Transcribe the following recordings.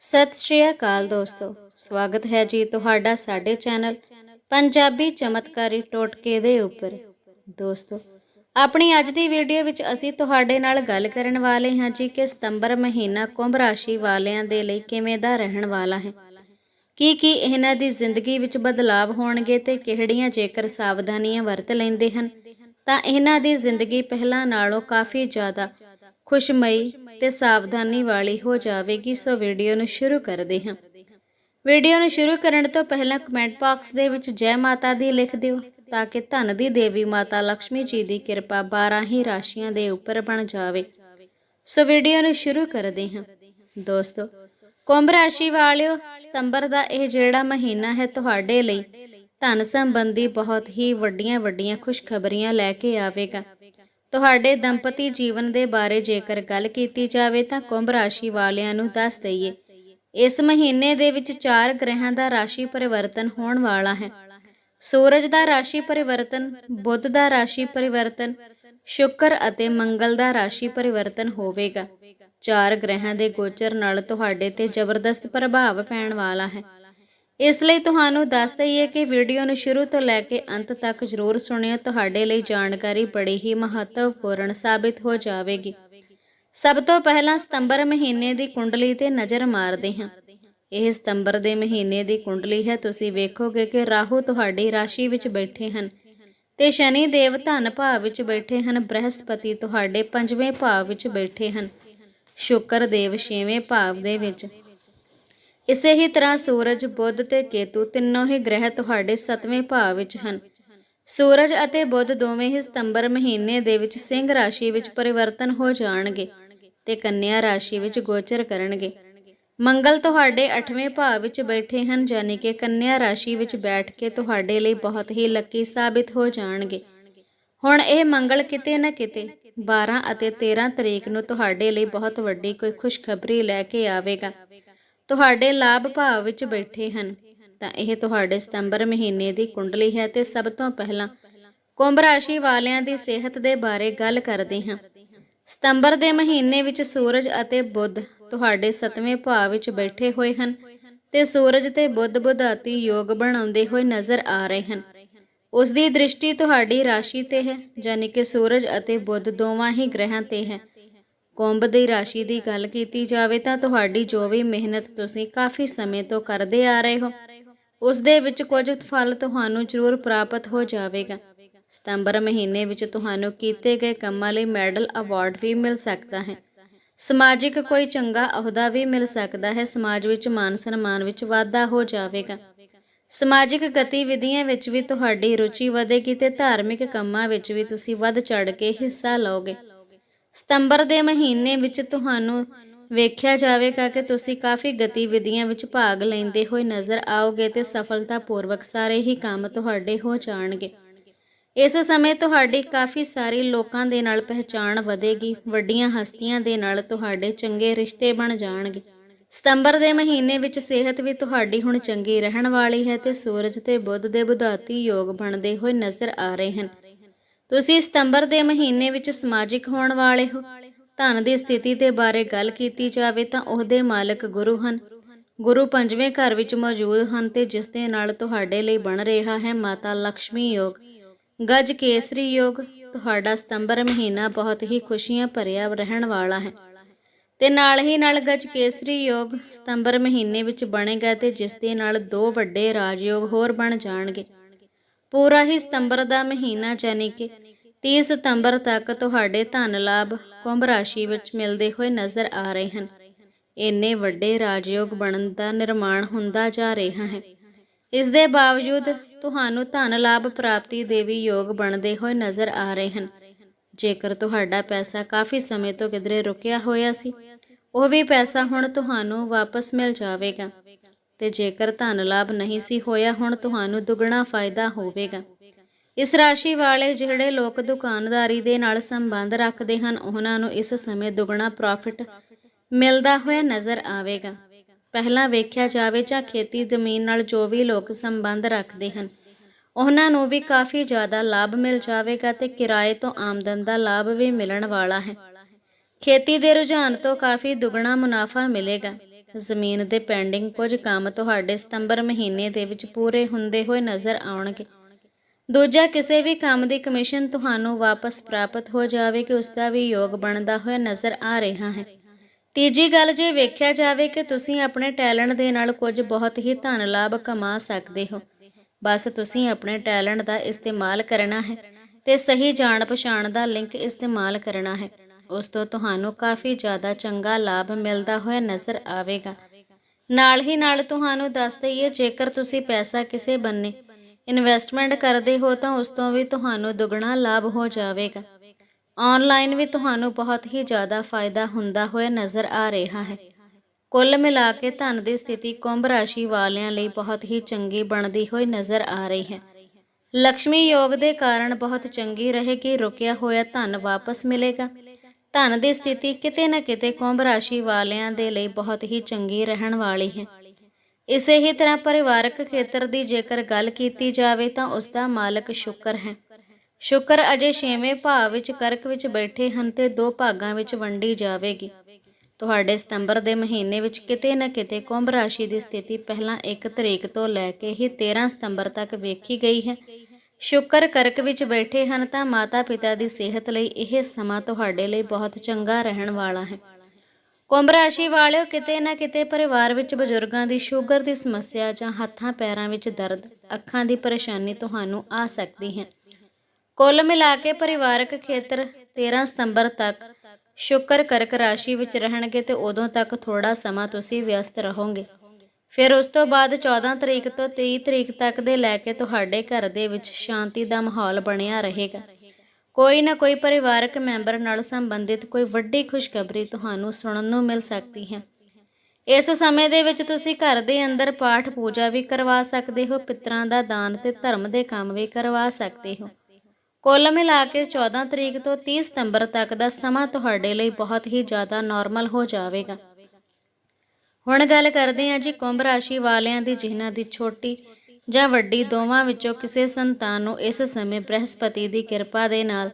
ਸਤਿ ਸ਼੍ਰੀ ਅਕਾਲ ਦੋਸਤੋ। ਸਵਾਗਤ ਹੈ ਜੀ ਤੁਹਾਡਾ ਸਾਡੇ ਚੈਨਲ ਪੰਜਾਬੀ ਚਮਤਕਾਰੀ ਟੋਟਕੇ ਦੇ ਉੱਪਰ। ਦੋਸਤੋ, ਆਪਣੀ ਅੱਜ ਦੀ ਵੀਡੀਓ ਵਿੱਚ ਅਸੀਂ ਤੁਹਾਡੇ ਨਾਲ ਗੱਲ ਕਰਨ ਵਾਲੇ ਹਾਂ ਜੀ ਕਿ ਸਤੰਬਰ ਮਹੀਨਾ ਕੁੰਭ ਰਾਸ਼ੀ ਵਾਲਿਆਂ ਦੇ ਲਈ ਕਿਵੇਂ ਦਾ ਰਹਿਣ ਵਾਲਾ ਹੈ। ਕੀ ਕੀ ਇਹਨਾਂ ਦੀ ਜ਼ਿੰਦਗੀ ਵਿੱਚ ਬਦਲਾਵ ਹੋਣਗੇ ਤੇ ਕਿਹੜੀਆਂ ਜੇਕਰ ਸਾਵਧਾਨੀਆਂ ਵਰਤ ਲੈਂਦੇ ਹਨ, ਤਾਂ ਇਹਨਾਂ ਦੀ ਜ਼ਿੰਦਗੀ ਪਹਿਲਾਂ ਨਾਲੋਂ ਕਾਫੀ ਜ਼ਿਆਦਾ ਖੁਸ਼ਮਈ ਤੇ ਸਾਵਧਾਨੀ ਵਾਲੀ ਹੋ ਜਾਵੇਗੀ। ਸੋ ਵੀਡੀਓ ਨੂੰ ਸ਼ੁਰੂ ਕਰਦੇ ਹਾਂ। ਵੀਡੀਓ ਨੂੰ ਸ਼ੁਰੂ ਕਰਨ ਤੋਂ ਪਹਿਲਾਂ ਕਮੈਂਟ ਬਾਕਸ ਦੇ ਵਿੱਚ ਜੈ ਮਾਤਾ ਦੀ ਲਿਖ ਦਿਓ, ਤਾਂ ਕਿ ਧਨ ਦੀ ਦੇਵੀ ਮਾਤਾ ਲక్ష్ਮੀ ਜੀ ਦੀ ਕਿਰਪਾ 12 ਹੀ ਰਾਸ਼ੀਆਂ ਦੇ ਉੱਪਰ ਬਣ ਜਾਵੇ। ਸੋ ਵੀਡੀਓ ਨੂੰ ਸ਼ੁਰੂ ਕਰਦੇ ਹਾਂ। ਦੋਸਤੋ, ਕੁੰਭ ਰਾਸ਼ੀ ਵਾਲਿਓ, ਸਤੰਬਰ ਦਾ ਇਹ ਜਿਹੜਾ ਮਹੀਨਾ ਹੈ ਤੁਹਾਡੇ ਲਈ ਧਨ ਸੰਬੰਧੀ ਬਹੁਤ ਹੀ ਵੱਡੀਆਂ ਵੱਡੀਆਂ ਖੁਸ਼ਖਬਰੀਆਂ ਲੈ ਕੇ ਆਵੇਗਾ। ਤੁਹਾਡੇ ਦੰਪਤੀ ਜੀਵਨ ਦੇ ਬਾਰੇ ਜੇਕਰ ਗੱਲ ਕੀਤੀ ਜਾਵੇ ਤਾਂ ਕੁੰਭ ਰਾਸ਼ੀ ਵਾਲਿਆਂ ਨੂੰ ਦੱਸ ਦਈਏ। ਇਸ ਮਹੀਨੇ ਦੇ ਵਿੱਚ ਚਾਰ ਗ੍ਰਹਿਾਂ ਦਾ ਰਾਸ਼ੀ ਪਰਿਵਰਤਨ ਹੋਣ ਵਾਲਾ ਹੈ। ਸੂਰਜ ਦਾ ਰਾਸ਼ੀ ਪਰਿਵਰਤਨ, ਬੁੱਧ ਦਾ ਰਾਸ਼ੀ ਪਰਿਵਰਤਨ, ਸ਼ੁਕਰ ਅਤੇ ਮੰਗਲ ਦਾ ਰਾਸ਼ੀ ਪਰਿਵਰਤਨ ਹੋਵੇਗਾ। ਚਾਰ ਗ੍ਰਹਿਆਂ ਦੇ ਗੋਚਰ ਨਾਲ ਤੁਹਾਡੇ ਤੇ ਜ਼ਬਰਦਸਤ ਪ੍ਰਭਾਵ ਪੈਣ ਵਾਲਾ ਹੈ। ਇਸ ਲਈ ਤੁਹਾਨੂੰ ਦੱਸ ਦਈਏ ਕਿ ਵੀਡੀਓ ਨੂੰ ਸ਼ੁਰੂ ਤੋਂ ਲੈ ਕੇ ਅੰਤ ਤੱਕ ਜ਼ਰੂਰ ਸੁਣਿਓ। ਤੁਹਾਡੇ ਲਈ ਜਾਣਕਾਰੀ ਬੜੀ ਹੀ ਮਹੱਤਵਪੂਰਨ ਸਾਬਿਤ ਹੋ ਜਾਵੇਗੀ। ਸਭ ਤੋਂ ਪਹਿਲਾਂ ਸਤੰਬਰ ਮਹੀਨੇ ਦੀ ਕੁੰਡਲੀ ਤੇ ਨਜ਼ਰ ਮਾਰਦੇ ਹਾਂ। ਇਹ ਸਤੰਬਰ ਦੇ ਮਹੀਨੇ ਦੀ ਕੁੰਡਲੀ ਹੈ। ਤੁਸੀਂ ਵੇਖੋਗੇ ਕਿ ਰਾਹੂ ਤੁਹਾਡੀ ਰਾਸ਼ੀ ਵਿੱਚ ਬੈਠੇ ਹਨ ਤੇ ਸ਼ਨੀ ਦੇਵ ਧਨ ਭਾਵ ਵਿੱਚ ਬੈਠੇ ਹਨ। ਬ੍ਰਹਸਪਤੀ ਤੁਹਾਡੇ ਪੰਜਵੇਂ ਭਾਵ ਵਿੱਚ ਬੈਠੇ ਹਨ। ਸ਼ੁਕਰ ਦੇਵ ਛੇਵੇਂ ਭਾਵ ਦੇ ਵਿੱਚ। ਇਸੇ ਹੀ ਤਰ੍ਹਾਂ ਸੂਰਜ, ਬੁੱਧ ਤੇ ਕੇਤੂ ਤਿੰਨੋਂ ਹੀ ਗ੍ਰਹਿ ਤੁਹਾਡੇ ਸੱਤਵੇਂ ਭਾਵ ਵਿੱਚ ਹਨ। ਸੂਰਜ ਅਤੇ ਬੁੱਧ ਦੋਵੇਂ ਹੀ ਸਤੰਬਰ ਮਹੀਨੇ ਦੇ ਵਿੱਚ ਸਿੰਘ ਰਾਸ਼ੀ ਵਿੱਚ ਪਰਿਵਰਤਨ ਹੋ ਜਾਣਗੇ ਤੇ ਕੰਨਿਆ ਰਾਸ਼ੀ ਵਿੱਚ ਗੋਚਰ ਕਰਨਗੇ। ਮੰਗਲ ਤੁਹਾਡੇ 8ਵੇਂ ਭਾਵ ਵਿੱਚ ਬੈਠੇ ਹਨ, ਯਾਨੀ ਕਿ ਕੰਨਿਆ ਰਾਸ਼ੀ ਵਿੱਚ ਬੈਠ ਕੇ ਤੁਹਾਡੇ ਲਈ ਬਹੁਤ ਹੀ ਲੱਕੀ ਸਾਬਿਤ ਹੋ ਜਾਣਗੇ। ਹੁਣ ਇਹ ਮੰਗਲ ਕਿਤੇ ਨਾ ਕਿਤੇ 12 ਅਤੇ 13 ਤਰੀਕ ਨੂੰ ਤੁਹਾਡੇ ਲਈ ਬਹੁਤ ਵੱਡੀ ਕੋਈ ਖੁਸ਼ਖਬਰੀ ਲੈ ਕੇ ਆਵੇਗਾ। ਤੁਹਾਡੇ ਲਾਭ ਭਾਵ ਵਿੱਚ ਬੈਠੇ ਹਨ, ਤਾਂ ਇਹ ਤੁਹਾਡੇ ਸਤੰਬਰ ਮਹੀਨੇ ਦੀ ਕੁੰਡਲੀ ਹੈ ਤੇ ਸਭ ਤੋਂ ਪਹਿਲਾਂ ਕੁੰਭ ਰਾਸ਼ੀ ਵਾਲਿਆਂ ਦੀ ਸਿਹਤ ਦੇ ਬਾਰੇ ਗੱਲ ਕਰਦੇ ਹਾਂ। ਸਤੰਬਰ ਦੇ ਮਹੀਨੇ ਵਿੱਚ ਸੂਰਜ ਅਤੇ ਬੁੱਧ ਤੁਹਾਡੇ ਸੱਤਵੇਂ ਭਾਵ ਵਿੱਚ ਬੈਠੇ ਹੋਏ ਹਨ ਤੇ ਸੂਰਜ ਤੇ ਬੁੱਧ ਬੁਧਾਤੀ ਯੋਗ ਬਣਾਉਂਦੇ ਹੋਏ ਨਜ਼ਰ ਆ ਰਹੇ ਹਨ। ਉਸ ਦੀ ਦ੍ਰਿਸ਼ਟੀ ਤੁਹਾਡੀ ਰਾਸ਼ੀ ਤੇ ਹੈ, ਯਾਨੀ ਕਿ ਸੂਰਜ ਅਤੇ ਬੁੱਧ ਦੋਵਾਂ ਹੀ ਗ੍ਰਹਿਾਂ ਤੇ ਹੈ। ਕੁੰਭ ਦੀ ਰਾਸ਼ੀ ਦੀ ਗੱਲ ਕੀਤੀ ਜਾਵੇ ਤਾਂ ਤੁਹਾਡੀ ਜੋ ਵੀ ਮਿਹਨਤ ਤੁਸੀਂ ਕਾਫੀ ਸਮੇਂ ਤੋਂ ਕਰਦੇ ਆ ਰਹੇ ਹੋ, ਉਸ ਦੇ ਵਿੱਚ ਕੁਝ ਫਲ ਤੁਹਾਨੂੰ ਜ਼ਰੂਰ ਪ੍ਰਾਪਤ ਹੋ ਜਾਵੇਗਾ। ਸਤੰਬਰ ਮਹੀਨੇ ਵਿੱਚ ਤੁਹਾਨੂੰ ਕੀਤੇ ਗਏ ਕੰਮਾਂ ਲਈ ਮੈਡਲ ਅਵਾਰਡ ਵੀ ਮਿਲ ਸਕਦਾ ਹੈ। ਸਮਾਜਿਕ ਕੋਈ ਚੰਗਾ ਅਹੁਦਾ ਵੀ ਮਿਲ ਸਕਦਾ ਹੈ, ਸਮਾਜ ਵਿੱਚ ਮਾਨ ਸਨਮਾਨ ਵਿੱਚ ਵਾਧਾ ਹੋ ਜਾਵੇਗਾ। ਸਮਾਜਿਕ ਗਤੀਵਿਧੀਆਂ ਵਿੱਚ ਵੀ ਤੁਹਾਡੀ ਰੁਚੀ ਵਧੇਗੀ ਤੇ ਧਾਰਮਿਕ ਕੰਮਾਂ ਵਿੱਚ ਵੀ ਤੁਸੀਂ ਵੱਧ ਚੜ ਕੇ ਹਿੱਸਾ ਲਓਗੇ। ਸਤੰਬਰ ਦੇ ਮਹੀਨੇ ਵਿੱਚ ਤੁਹਾਨੂੰ ਵੇਖਿਆ ਜਾਵੇਗਾ ਕਿ ਤੁਸੀਂ ਕਾਫੀ ਗਤੀਵਿਧੀਆਂ ਵਿੱਚ ਭਾਗ ਲੈਂਦੇ ਹੋਏ ਨਜ਼ਰ ਆਓਗੇ ਤੇ ਸਫਲਤਾਪੂਰਵਕ ਸਾਰੇ ਹੀ ਕੰਮ ਤੁਹਾਡੇ ਹੋ ਜਾਣਗੇ। ਇਸ ਸਮੇਂ ਤੁਹਾਡੀ ਕਾਫੀ ਸਾਰੇ ਲੋਕਾਂ ਦੇ ਨਾਲ ਪਹਿਚਾਣ ਵਧੇਗੀ, ਵੱਡੀਆਂ ਹਸਤੀਆਂ ਦੇ ਨਾਲ ਤੁਹਾਡੇ ਚੰਗੇ ਰਿਸ਼ਤੇ ਬਣ ਜਾਣਗੇ। ਸਤੰਬਰ ਦੇ ਮਹੀਨੇ ਵਿੱਚ ਸਿਹਤ ਵੀ ਤੁਹਾਡੀ ਹੁਣ ਚੰਗੀ ਰਹਿਣ ਵਾਲੀ ਹੈ ਤੇ ਸੂਰਜ ਤੇ ਬੁੱਧ ਦੇ ਬੁਧਾਤੀ ਯੋਗ ਬਣਦੇ ਹੋਏ ਨਜ਼ਰ ਆ ਰਹੇ ਹਨ। ਤੁਸੀਂ ਸਤੰਬਰ ਦੇ ਮਹੀਨੇ ਵਿੱਚ ਸਮਾਜਿਕ ਹੋਣ ਵਾਲੇ ਹੋ। ਧਨ ਦੀ ਸਥਿਤੀ ਦੇ ਬਾਰੇ ਗੱਲ ਕੀਤੀ ਜਾਵੇ ਤਾਂ ਉਹਦੇ ਮਾਲਕ ਗੁਰੂ ਹਨ। ਗੁਰੂ ਪੰਜਵੇਂ ਘਰ ਵਿੱਚ ਮੌਜੂਦ ਹਨ ਤੇ ਜਿਸ ਦੇ ਨਾਲ ਤੁਹਾਡੇ ਲਈ ਬਣ ਰਿਹਾ ਹੈ ਮਾਤਾ ਲక్ష్ਮੀ ਯੋਗ। ਗਜ ਕੇਸਰੀ ਯੋਗ, ਤੁਹਾਡਾ ਸਤੰਬਰ ਮਹੀਨਾ ਬਹੁਤ ਹੀ ਖੁਸ਼ੀਆਂ ਭਰਿਆ ਰਹਿਣ ਵਾਲਾ ਹੈ। ਤੇ ਨਾਲ ਹੀ ਨਾਲ ਗਜ ਕੇਸਰੀ ਯੋਗ, ਸਤੰਬਰ ਮਹੀਨੇ ਵਿੱਚ ਬਣੇਗਾ ਤੇ ਜਿਸ ਦੇ ਨਾਲ ਦੋ ਵੱਡੇ ਰਾਜਯੋਗ ਹੋਰ ਬਣ ਜਾਣਗੇ। ਪੂਰਾ ਹੀ ਸਤੰਬਰ ਦਾ ਮਹੀਨਾ ਯਾਨੀ ਕਿ 30 ਸਤੰਬਰ ਤੱਕ ਤੁਹਾਡੇ ਧਨ ਲਾਭ ਕੁੰਭ ਰਾਸ਼ੀ ਵਿੱਚ ਮਿਲਦੇ ਹੋਏ ਨਜ਼ਰ ਆ ਰਹੇ ਹਨ। ਇੰਨੇ ਵੱਡੇ ਰਾਜਯੋਗ ਬਣਨ ਦਾ ਨਿਰਮਾਣ ਹੁੰਦਾ ਜਾ ਰਿਹਾ ਹੈ। ਇਸ ਦੇ ਬਾਵਜੂਦ ਤੁਹਾਨੂੰ ਧਨ ਲਾਭ ਪ੍ਰਾਪਤੀ ਦੇ ਵੀ ਯੋਗ ਬਣਦੇ ਹੋਏ ਨਜ਼ਰ ਆ ਰਹੇ ਹਨ। ਜੇਕਰ ਤੁਹਾਡਾ ਪੈਸਾ ਕਾਫੀ ਸਮੇਂ ਤੋਂ ਕਿਧਰੇ ਰੁਕਿਆ ਹੋਇਆ ਸੀ, ਉਹ ਵੀ ਪੈਸਾ ਹੁਣ ਤੁਹਾਨੂੰ ਵਾਪਸ ਮਿਲ ਜਾਵੇਗਾ। ਤੇ ਜੇਕਰ ਧਨ ਲਾਭ ਨਹੀਂ ਸੀ ਹੋਇਆ ਹੁਣ ਤੁਹਾਨੂੰ ਦੁੱਗਣਾ ਫਾਇਦਾ ਹੋਵੇਗਾ। ਇਸ ਰਾਸ਼ੀ ਵਾਲੇ ਜਿਹੜੇ ਲੋਕ ਦੁਕਾਨਦਾਰੀ ਦੇ ਨਾਲ ਸੰਬੰਧ ਰੱਖਦੇ ਹਨ, ਉਹਨਾਂ ਨੂੰ ਇਸ ਸਮੇਂ ਦੁੱਗਣਾ ਪ੍ਰੋਫਿਟ ਮਿਲਦਾ ਹੋਇਆ ਨਜ਼ਰ ਆਵੇਗਾ। ਪਹਿਲਾਂ ਵੇਖਿਆ ਜਾਵੇ ਜਾਂ ਖੇਤੀ ਜ਼ਮੀਨ ਨਾਲ ਜੋ ਵੀ ਲੋਕ ਸੰਬੰਧ ਰੱਖਦੇ ਹਨ, ਉਹਨਾਂ ਨੂੰ ਵੀ ਕਾਫੀ ਜ਼ਿਆਦਾ ਲਾਭ ਮਿਲ ਜਾਵੇਗਾ ਤੇ ਕਿਰਾਏ ਤੋਂ ਆਮਦਨ ਦਾ ਲਾਭ ਵੀ ਮਿਲਣ ਵਾਲਾ ਹੈ। ਖੇਤੀ ਦੇ ਰੁਝਾਨ ਤੋਂ ਕਾਫੀ ਦੁੱਗਣਾ ਮੁਨਾਫਾ ਮਿਲੇਗਾ। ਜ਼ਮੀਨ ਦੇ ਪੈਂਡਿੰਗ ਕੁਝ ਕੰਮ ਤੁਹਾਡੇ ਸਤੰਬਰ ਮਹੀਨੇ ਦੇ ਵਿੱਚ ਪੂਰੇ ਹੁੰਦੇ ਹੋਏ ਨਜ਼ਰ ਆਉਣਗੇ। ਦੂਜਾ, ਕਿਸੇ ਵੀ ਕੰਮ ਦੀ ਕਮਿਸ਼ਨ ਤੁਹਾਨੂੰ ਵਾਪਸ ਪ੍ਰਾਪਤ ਹੋ ਜਾਵੇਗੀ ਉਸ ਦਾ ਵੀ ਯੋਗ ਬਣਦਾ ਹੋਇਆ ਨਜ਼ਰ ਆ ਰਿਹਾ ਹੈ। ਤੀਜੀ ਗੱਲ, ਜੇ ਵੇਖਿਆ ਜਾਵੇ ਕਿ ਤੁਸੀਂ ਆਪਣੇ ਟੈਲੈਂਟ ਦੇ ਨਾਲ ਕੁਝ ਬਹੁਤ ਹੀ ਧਨ ਲਾਭ ਕਮਾ ਸਕਦੇ ਹੋ, ਬਸ ਤੁਸੀਂ ਆਪਣੇ ਟੈਲੈਂਟ ਦਾ ਇਸਤੇਮਾਲ ਕਰਨਾ ਹੈ ਤੇ ਸਹੀ ਜਾਣ ਪਛਾਣ ਦਾ ਲਿੰਕ ਇਸਤੇਮਾਲ ਕਰਨਾ ਹੈ। ਉਸ ਤੋਂ ਤੁਹਾਨੂੰ ਕਾਫੀ ਜ਼ਿਆਦਾ ਚੰਗਾ ਲਾਭ ਮਿਲਦਾ ਹੋਇਆ ਨਜ਼ਰ ਆਵੇਗਾ। ਨਾਲ ਹੀ ਨਾਲ ਤੁਹਾਨੂੰ ਦੱਸ ਦਈਏ, ਜੇਕਰ ਤੁਸੀਂ ਪੈਸਾ ਕਿਸੇ ਬੰਨੇ ਇਨਵੈਸਟਮੈਂਟ ਕਰਦੇ ਹੋ, ਤਾਂ ਉਸ ਤੋਂ ਵੀ ਤੁਹਾਨੂੰ ਦੁੱਗਣਾ ਲਾਭ ਹੋ ਜਾਵੇਗਾ। ਆਨਲਾਈਨ ਵੀ ਤੁਹਾਨੂੰ ਬਹੁਤ ਹੀ ਜ਼ਿਆਦਾ ਫਾਇਦਾ ਹੁੰਦਾ ਹੋਇਆ ਨਜ਼ਰ ਆ ਰਿਹਾ ਹੈ। ਕੁੱਲ ਮਿਲਾ ਕੇ ਧਨ ਦੀ ਸਥਿਤੀ ਕੁੰਭ ਰਾਸ਼ੀ ਵਾਲਿਆਂ ਲਈ ਬਹੁਤ ਹੀ ਚੰਗੀ ਬਣਦੀ ਹੋਈ ਨਜ਼ਰ ਆ ਰਹੀ ਹੈ। ਲక్ష్ਮੀ ਯੋਗ ਦੇ ਕਾਰਨ ਬਹੁਤ ਚੰਗੀ ਰਹੇਗੀ, ਰੁਕਿਆ ਹੋਇਆ ਧਨ ਵਾਪਸ ਮਿਲੇਗਾ। ਧਨ ਦੀ ਸਥਿਤੀ ਕਿਤੇ ਨਾ ਕਿਤੇ ਕੁੰਭ ਰਾਸ਼ੀ ਵਾਲਿਆਂ ਦੇ ਲਈ ਬਹੁਤ ਹੀ ਚੰਗੀ ਰਹਿਣ ਵਾਲੀ ਹੈ। ਇਸੇ ਹੀ ਤਰ੍ਹਾਂ ਪਰਿਵਾਰਕ ਖੇਤਰ ਦੀ ਜੇਕਰ ਗੱਲ ਕੀਤੀ ਜਾਵੇ ਤਾਂ ਉਸ ਦਾ ਮਾਲਕ ਸ਼ੁਕਰ ਹੈ। ਸ਼ੁਕਰ ਅਜੇ ਛੇਵੇਂ ਭਾਵ ਵਿੱਚ ਕਰਕ ਵਿੱਚ ਬੈਠੇ ਹਨ ਤੇ ਦੋ ਭਾਗਾਂ ਵਿੱਚ ਵੰਡੀ ਜਾਵੇਗੀ। ਤੁਹਾਡੇ ਸਤੰਬਰ ਦੇ ਮਹੀਨੇ ਵਿੱਚ ਕਿਤੇ ਨਾ ਕਿਤੇ ਕੁੰਭ ਰਾਸ਼ੀ ਦੀ ਸਥਿਤੀ ਪਹਿਲਾਂ 1 ਤਰੀਕ ਤੋਂ ਲੈ ਕੇ ਹੀ 13 ਸਤੰਬਰ ਤੱਕ ਵੇਖੀ ਗਈ ਹੈ। ਸ਼ੁਕਰ ਕਰਕ ਵਿੱਚ ਬੈਠੇ ਹਨ ਤਾਂ ਮਾਤਾ ਪਿਤਾ ਦੀ ਸਿਹਤ ਲਈ ਇਹ ਸਮਾਂ ਤੁਹਾਡੇ ਲਈ ਬਹੁਤ ਚੰਗਾ ਰਹਿਣ ਵਾਲਾ ਹੈ। ਕੁੰਭ ਰਾਸ਼ੀ ਵਾਲਿਓ, ਕਿਤੇ ਨਾ ਕਿਤੇ ਪਰਿਵਾਰ ਵਿੱਚ ਬਜ਼ੁਰਗਾਂ ਦੀ ਸ਼ੂਗਰ ਦੀ ਸਮੱਸਿਆ ਜਾਂ ਹੱਥਾਂ ਪੈਰਾਂ ਵਿੱਚ ਦਰਦ, ਅੱਖਾਂ ਦੀ ਪਰੇਸ਼ਾਨੀ ਤੁਹਾਨੂੰ ਆ ਸਕਦੀ ਹੈ। ਕੁੱਲ ਮਿਲਾ ਕੇ ਪਰਿਵਾਰਕ ਖੇਤਰ 13 ਸਤੰਬਰ ਤੱਕ ਸ਼ੁਕਰ ਕਰਕ ਰਾਸ਼ੀ ਵਿੱਚ ਰਹਿਣਗੇ ਤੇ ਉਦੋਂ ਤੱਕ ਥੋੜਾ ਸਮਾਂ ਤੁਸੀਂ ਵਿਅਸਤ ਰਹੋਗੇ। ਫਿਰ ਉਸ ਤੋਂ ਬਾਅਦ 14 ਤਰੀਕ ਤੋਂ 23 ਤਰੀਕ ਤੱਕ ਦੇ ਲੈ ਕੇ ਤੁਹਾਡੇ ਘਰ ਦੇ ਵਿੱਚ ਸ਼ਾਂਤੀ ਦਾ ਮਾਹੌਲ ਬਣਿਆ ਰਹੇਗਾ। ਕੋਈ ਨਾ ਕੋਈ ਪਰਿਵਾਰਕ ਮੈਂਬਰ ਨਾਲ ਸੰਬੰਧਿਤ ਕੋਈ ਵੱਡੀ ਖੁਸ਼ਖਬਰੀ ਤੁਹਾਨੂੰ ਸੁਣਨ ਨੂੰ ਮਿਲ ਸਕਦੀ ਹੈ। ਇਸ ਸਮੇਂ ਦੇ ਵਿੱਚ ਤੁਸੀਂ ਘਰ ਦੇ ਅੰਦਰ ਪਾਠ ਪੂਜਾ ਵੀ ਕਰਵਾ ਸਕਦੇ ਹੋ, ਪਿਤਰਾਂ ਦਾ ਦਾਨ ਤੇ ਧਰਮ ਦੇ ਕੰਮ ਵੀ ਕਰਵਾ ਸਕਦੇ ਹੋ। ਕੁੱਲ ਮਿਲਾ ਕੇ 14 ਤਰੀਕ ਤੋਂ 30 ਸਤੰਬਰ ਤੱਕ ਦਾ ਸਮਾਂ ਤੁਹਾਡੇ ਲਈ ਬਹੁਤ ਹੀ ਜ਼ਿਆਦਾ ਨਾਰਮਲ ਹੋ ਜਾਵੇਗਾ। ਹੁਣ ਗੱਲ ਕਰਦੇ ਹਾਂ ਜੀ ਕੁੰਭ ਰਾਸ਼ੀ ਵਾਲਿਆਂ ਦੀ, ਜਿਨ੍ਹਾਂ ਦੀ ਛੋਟੀ ਜਾਂ ਵੱਡੀ ਦੋਵਾਂ ਵਿੱਚੋਂ ਕਿਸੇ ਸੰਤਾਨ ਨੂੰ ਇਸ ਸਮੇਂ ਬ੍ਰਹਸਪਤੀ ਦੀ ਕਿਰਪਾ ਦੇ ਨਾਲ।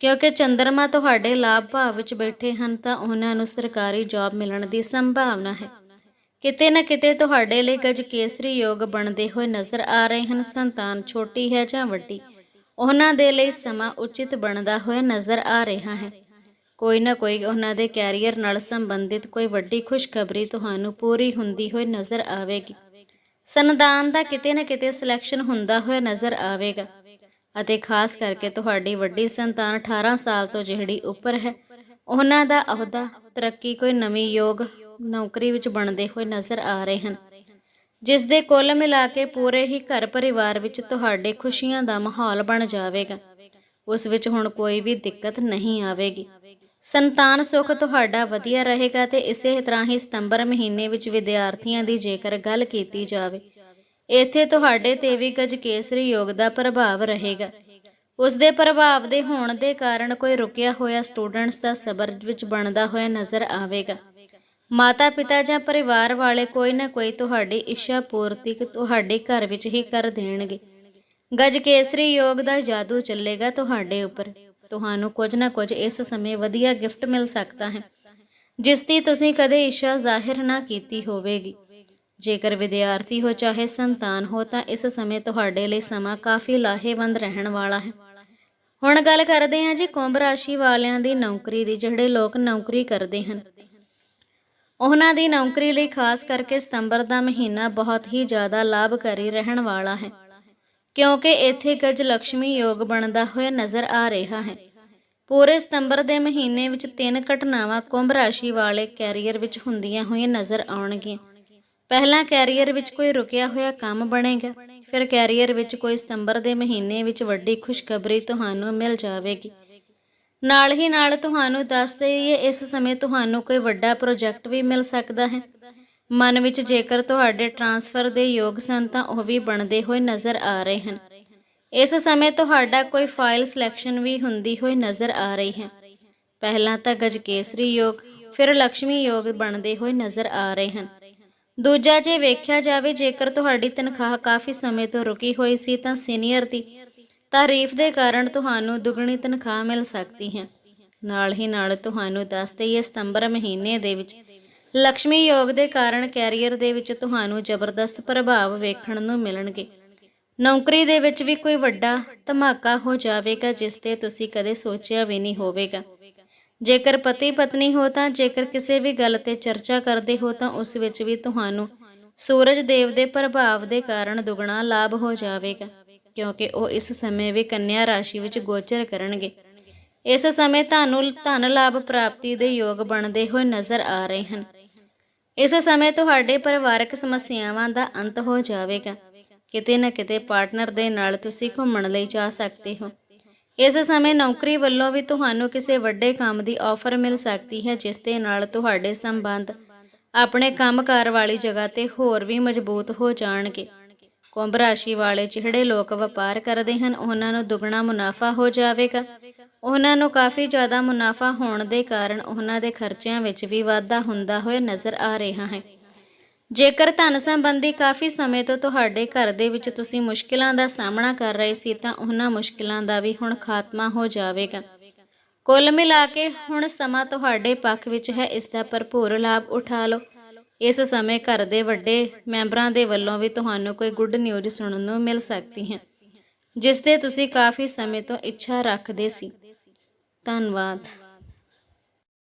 ਕਿਉਂਕਿ ਚੰ드ਰਮਾ ਤੁਹਾਡੇ ਲਾਭ ਭਾਵ ਵਿੱਚ ਬੈਠੇ ਹਨ, ਤਾਂ ਉਹਨਾਂ ਨੂੰ ਸਰਕਾਰੀ ਜੌਬ ਮਿਲਣ ਦੀ ਸੰਭਾਵਨਾ ਹੈ। ਕਿਤੇ ਨਾ ਕਿਤੇ ਤੁਹਾਡੇ ਲਈ ਗਜ ਕੇਸਰੀ ਯੋਗ ਬਣਦੇ ਹੋਏ ਨਜ਼ਰ ਆ ਰਹੇ ਹਨ। ਸੰਤਾਨ ਛੋਟੀ ਹੈ ਜਾਂ ਵੱਡੀ, ਉਹਨਾਂ ਦੇ ਲਈ ਸਮਾਂ ਉਚਿਤ ਬਣਦਾ ਹੋਇਆ ਨਜ਼ਰ ਆ ਰਿਹਾ ਹੈ। ਕੋਈ ਨਾ ਕੋਈ ਉਹਨਾਂ ਦੇ ਕੈਰੀਅਰ ਨਾਲ ਸੰਬੰਧਿਤ ਕੋਈ ਵੱਡੀ ਖੁਸ਼ਖਬਰੀ ਤੁਹਾਨੂੰ ਪੂਰੀ ਹੁੰਦੀ ਹੋਈ ਨਜ਼ਰ ਆਵੇਗੀ। ਸੰਦਾਨ ਦਾ ਕਿਤੇ ਨਾ ਕਿਤੇ ਸਿਲੈਕਸ਼ਨ ਹੁੰਦਾ ਹੋਇਆ ਨਜ਼ਰ ਆਵੇਗਾ ਅਤੇ ਖਾਸ ਕਰਕੇ ਤੁਹਾਡੀ ਵੱਡੀ ਸੰਤਾਨ 18 ਸਾਲ ਤੋਂ ਜਿਹੜੀ ਉੱਪਰ ਹੈ, ਉਹਨਾਂ ਦਾ ਅਹੁਦਾ, ਤਰੱਕੀ ਕੋਈ ਨਵੀਂ ਯੋਗ ਨੌਕਰੀ ਵਿੱਚ ਬਣਦੇ ਹੋਏ ਨਜ਼ਰ ਆ ਰਹੇ ਹਨ, ਜਿਸ ਦੇ ਕੁੱਲ ਮਿਲਾ ਕੇ ਪੂਰੇ ਹੀ ਘਰ ਪਰਿਵਾਰ ਵਿੱਚ ਤੁਹਾਡੇ ਖੁਸ਼ੀਆਂ ਦਾ ਮਾਹੌਲ ਬਣ ਜਾਵੇਗਾ। ਉਸ ਵਿੱਚ ਹੁਣ ਕੋਈ ਵੀ ਦਿੱਕਤ ਨਹੀਂ ਆਵੇਗੀ। ਸੰਤਾਨ ਸੁਖ ਤੁਹਾਡਾ ਵਧੀਆ ਰਹੇਗਾ ਤੇ ਇਸੇ ਤਰ੍ਹਾਂ ਹੀ ਸਤੰਬਰ ਮਹੀਨੇ ਵਿੱਚ ਵਿਦਿਆਰਥੀਆਂ ਦੀ ਜੇਕਰ ਗੱਲ ਕੀਤੀ ਜਾਵੇ, ਇੱਥੇ ਤੁਹਾਡੇ ਤੇ ਵੀ ਗਜ ਕੇਸਰੀ ਯੋਗ ਦਾ ਪ੍ਰਭਾਵ ਰਹੇਗਾ। ਉਸ ਦੇ ਪ੍ਰਭਾਵ ਦੇ ਹੋਣ ਦੇ ਕਾਰਨ ਕੋਈ ਰੁਕਿਆ ਹੋਇਆ ਸਟੂਡੈਂਟਸ ਦਾ ਸਬਰ ਵਿੱਚ ਬਣਦਾ ਹੋਇਆ ਨਜ਼ਰ ਆਵੇਗਾ। ਮਾਤਾ ਪਿਤਾ ਜਾਂ ਪਰਿਵਾਰ ਵਾਲੇ ਕੋਈ ਨਾ ਕੋਈ ਤੁਹਾਡੀ ਇੱਛਾ ਪੂਰਤੀ ਤੁਹਾਡੇ ਘਰ ਵਿੱਚ ਹੀ ਕਰ ਦੇਣਗੇ। ਗਜ ਕੇਸਰੀ ਯੋਗ ਦਾ ਜਾਦੂ ਚੱਲੇਗਾ ਤੁਹਾਡੇ ਉੱਪਰ। ਤੁਹਾਨੂੰ ਕੁਝ ਨਾ ਕੁਝ ਇਸ ਸਮੇਂ ਵਧੀਆ ਗਿਫਟ ਮਿਲ ਸਕਦਾ ਹੈ, ਜਿਸ ਦੀ ਤੁਸੀਂ ਕਦੇ ਇੱਛਾ ਜ਼ਾਹਿਰ ਨਾ ਕੀਤੀ ਹੋਵੇਗੀ। ਜੇਕਰ ਵਿਦਿਆਰਥੀ ਹੋ ਚਾਹੇ ਸੰਤਾਨ ਹੋ, ਤਾਂ ਇਸ ਸਮੇਂ ਤੁਹਾਡੇ ਲਈ ਸਮਾਂ ਕਾਫੀ ਲਾਹੇਵੰਦ ਰਹਿਣ ਵਾਲਾ ਹੈ। ਹੁਣ ਗੱਲ ਕਰਦੇ ਹਾਂ ਜੀ ਕੁੰਭ ਰਾਸ਼ੀ ਵਾਲਿਆਂ ਦੀ ਨੌਕਰੀ ਦੀ, ਜਿਹੜੇ ਲੋਕ ਨੌਕਰੀ ਕਰਦੇ ਹਨ। ਉਹਨਾਂ ਦੀ ਨੌਕਰੀ ਲਈ ਖਾਸ ਕਰਕੇ ਸਤੰਬਰ ਦਾ ਮਹੀਨਾ ਬਹੁਤ ਹੀ ਜ਼ਿਆਦਾ ਲਾਭਕਾਰੀ ਰਹਿਣ ਵਾਲਾ ਹੈ। ਕਿਉਂਕਿ ਇੱਥੇ ਗਜ ਲక్ష్ਮੀ ਯੋਗ ਬਣਦਾ ਹੋਇਆ ਨਜ਼ਰ ਆ ਰਿਹਾ ਹੈ। ਪੂਰੇ ਸਤੰਬਰ ਦੇ ਮਹੀਨੇ ਵਿੱਚ ਤਿੰਨ ਘਟਨਾਵਾਂ ਕੁੰਭ ਰਾਸ਼ੀ ਵਾਲੇ ਕੈਰੀਅਰ ਵਿੱਚ ਹੁੰਦੀਆਂ ਹੋਈਆਂ ਨਜ਼ਰ ਆਉਣਗੀਆਂ। ਪਹਿਲਾ ਕੈਰੀਅਰ ਵਿੱਚ ਕੋਈ ਰੁਕਿਆ ਹੋਇਆ ਕੰਮ ਬਣੇਗਾ, ਫਿਰ ਕੈਰੀਅਰ ਵਿੱਚ ਕੋਈ ਸਤੰਬਰ ਦੇ ਮਹੀਨੇ ਵਿੱਚ ਵੱਡੀ ਖੁਸ਼ਖਬਰੀ ਤੁਹਾਨੂੰ ਮਿਲ ਜਾਵੇਗੀ। ਨਾਲ ਹੀ ਨਾਲ ਤੁਹਾਨੂੰ ਦੱਸ ਦਈਏ ਇਸ ਸਮੇਂ ਤੁਹਾਨੂੰ ਕੋਈ ਵੱਡਾ ਪ੍ਰੋਜੈਕਟ ਵੀ ਮਿਲ ਸਕਦਾ ਹੈ। ਮਨ ਵਿੱਚ ਜੇਕਰ ਤੁਹਾਡੇ ਟ੍ਰਾਂਸਫਰ ਦੇ ਯੋਗ ਸਨ ਤਾਂ ਉਹ ਵੀ ਬਣਦੇ ਹੋਏ ਨਜ਼ਰ ਆ ਰਹੇ ਹਨ। ਇਸ ਸਮੇਂ ਤੁਹਾਡਾ ਕੋਈ ਫਾਈਲ ਸਿਲੈਕਸ਼ਨ ਵੀ ਹੁੰਦੀ ਹੋਈ ਨਜ਼ਰ ਆ ਰਹੀ ਹੈ। ਪਹਿਲਾਂ ਤਾਂ ਗਜਕੇਸਰੀ ਯੋਗ, ਫਿਰ ਲక్ష్ਮੀ ਯੋਗ ਬਣਦੇ ਹੋਏ ਨਜ਼ਰ ਆ ਰਹੇ ਹਨ। ਦੂਜਾ ਜੇ ਵੇਖਿਆ ਜਾਵੇ, ਜੇਕਰ ਤੁਹਾਡੀ ਤਨਖਾਹ ਕਾਫੀ ਸਮੇਂ ਤੋਂ ਰੁਕੀ ਹੋਈ ਸੀ ਤਾਂ ਸੀਨੀਅਰ ਦੀ ਤਾਰੀਫ ਦੇ ਕਾਰਨ ਤੁਹਾਨੂੰ ਦੁੱਗਣੀ ਤਨਖਾਹ ਮਿਲ ਸਕਦੀ ਹੈ। ਨਾਲ ਹੀ ਨਾਲ ਤੁਹਾਨੂੰ ਦੱਸ ਦਈਏ ਸਤੰਬਰ ਮਹੀਨੇ ਦੇ ਵਿੱਚ ਲక్ష్ਮੀ ਯੋਗ ਦੇ ਕਾਰਨ ਕੈਰੀਅਰ ਦੇ ਵਿੱਚ ਤੁਹਾਨੂੰ ਜ਼ਬਰਦਸਤ ਪ੍ਰਭਾਵ ਵੇਖਣ ਨੂੰ ਮਿਲਣਗੇ। ਨੌਕਰੀ ਦੇ ਵਿੱਚ ਵੀ ਕੋਈ ਵੱਡਾ ਧਮਾਕਾ ਹੋ ਜਾਵੇਗਾ, ਜਿਸ ਤੇ ਤੁਸੀਂ ਕਦੇ ਸੋਚਿਆ ਵੀ ਨਹੀਂ ਹੋਵੇਗਾ। ਜੇਕਰ ਪਤੀ ਪਤਨੀ ਹੋ ਤਾਂ ਜੇਕਰ ਕਿਸੇ ਵੀ ਗੱਲ ਤੇ ਚਰਚਾ ਕਰਦੇ ਹੋ ਤਾਂ ਉਸ ਵਿੱਚ ਵੀ ਤੁਹਾਨੂੰ ਸੂਰਜ ਦੇਵ ਦੇ ਪ੍ਰਭਾਵ ਦੇ ਕਾਰਨ ਦੁੱਗਣਾ ਲਾਭ ਹੋ ਜਾਵੇਗਾ, ਕਿਉਂਕਿ ਉਹ ਇਸ ਸਮੇਂ ਵੀ ਕੰਨਿਆ ਰਾਸ਼ੀ ਵਿੱਚ ਗੋਚਰ ਕਰਨਗੇ। ਇਸ ਸਮੇਂ ਤੁਹਾਨੂੰ ਧਨ ਲਾਭ ਪ੍ਰਾਪਤੀ ਦੇ ਯੋਗ ਬਣਦੇ ਹੋਏ ਨਜ਼ਰ ਆ ਰਹੇ ਹਨ। ਇਸ ਸਮੇਂ ਤੁਹਾਡੇ ਪਰਿਵਾਰਕ ਸਮੱਸਿਆਵਾਂ ਦਾ ਅੰਤ ਹੋ ਜਾਵੇਗਾ। ਕਿਤੇ ਨਾ ਕਿਤੇ ਪਾਰਟਨਰ ਦੇ ਨਾਲ ਤੁਸੀਂ ਘੁੰਮਣ ਲਈ ਜਾ ਸਕਦੇ ਹੋ। ਇਸ ਸਮੇਂ ਨੌਕਰੀ ਵੱਲੋਂ ਵੀ ਤੁਹਾਨੂੰ ਕਿਸੇ ਵੱਡੇ ਕੰਮ ਦੀ ਆਫਰ ਮਿਲ ਸਕਦੀ ਹੈ, ਜਿਸ ਦੇ ਨਾਲ ਤੁਹਾਡੇ ਸੰਬੰਧ ਆਪਣੇ ਕੰਮਕਾਰ ਵਾਲੀ ਜਗ੍ਹਾ ਤੇ ਹੋਰ ਵੀ ਮਜ਼ਬੂਤ ਹੋ ਜਾਣਗੇ। ਕੁੰਭ ਰਾਸ਼ੀ ਵਾਲੇ ਜਿਹੜੇ ਲੋਕ ਵਪਾਰ ਕਰਦੇ ਹਨ, ਉਹਨਾਂ ਨੂੰ ਦੁੱਗਣਾ ਮੁਨਾਫਾ ਹੋ ਜਾਵੇਗਾ। ਉਹਨਾਂ ਨੂੰ ਕਾਫੀ ਜ਼ਿਆਦਾ ਮੁਨਾਫਾ ਹੋਣ ਦੇ ਕਾਰਨ ਉਹਨਾਂ ਦੇ ਖਰਚਿਆਂ ਵਿੱਚ ਵੀ ਵਾਧਾ ਹੁੰਦਾ ਹੋਇਆ ਨਜ਼ਰ ਆ ਰਿਹਾ ਹੈ। ਜੇਕਰ ਧਨ ਸੰਬੰਧੀ ਕਾਫੀ ਸਮੇਂ ਤੋਂ ਤੁਹਾਡੇ ਘਰ ਦੇ ਵਿੱਚ ਤੁਸੀਂ ਮੁਸ਼ਕਿਲਾਂ ਦਾ ਸਾਹਮਣਾ ਕਰ ਰਹੇ ਸੀ ਤਾਂ ਉਹਨਾਂ ਮੁਸ਼ਕਿਲਾਂ ਦਾ ਵੀ ਹੁਣ ਖਾਤਮਾ ਹੋ ਜਾਵੇਗਾ। ਕੁੱਲ ਮਿਲਾ ਕੇ ਹੁਣ ਸਮਾਂ ਤੁਹਾਡੇ ਪੱਖ ਵਿੱਚ ਹੈ, ਇਸ ਦਾ ਭਰਪੂਰ ਲਾਭ ਉਠਾ ਲਓ। ਇਸ ਸਮੇਂ ਘਰ ਦੇ ਵੱਡੇ ਮੈਂਬਰਾਂ ਦੇ ਵੱਲੋਂ ਵੀ ਤੁਹਾਨੂੰ ਕੋਈ ਗੁੱਡ ਨਿਊਜ਼ ਸੁਣਨ ਨੂੰ ਮਿਲ ਸਕਦੀ ਹੈ, ਜਿਸ 'ਤੇ ਤੁਸੀਂ ਕਾਫੀ ਸਮੇਂ ਤੋਂ ਇੱਛਾ ਰੱਖਦੇ ਸੀ। ਧੰਨਵਾਦ।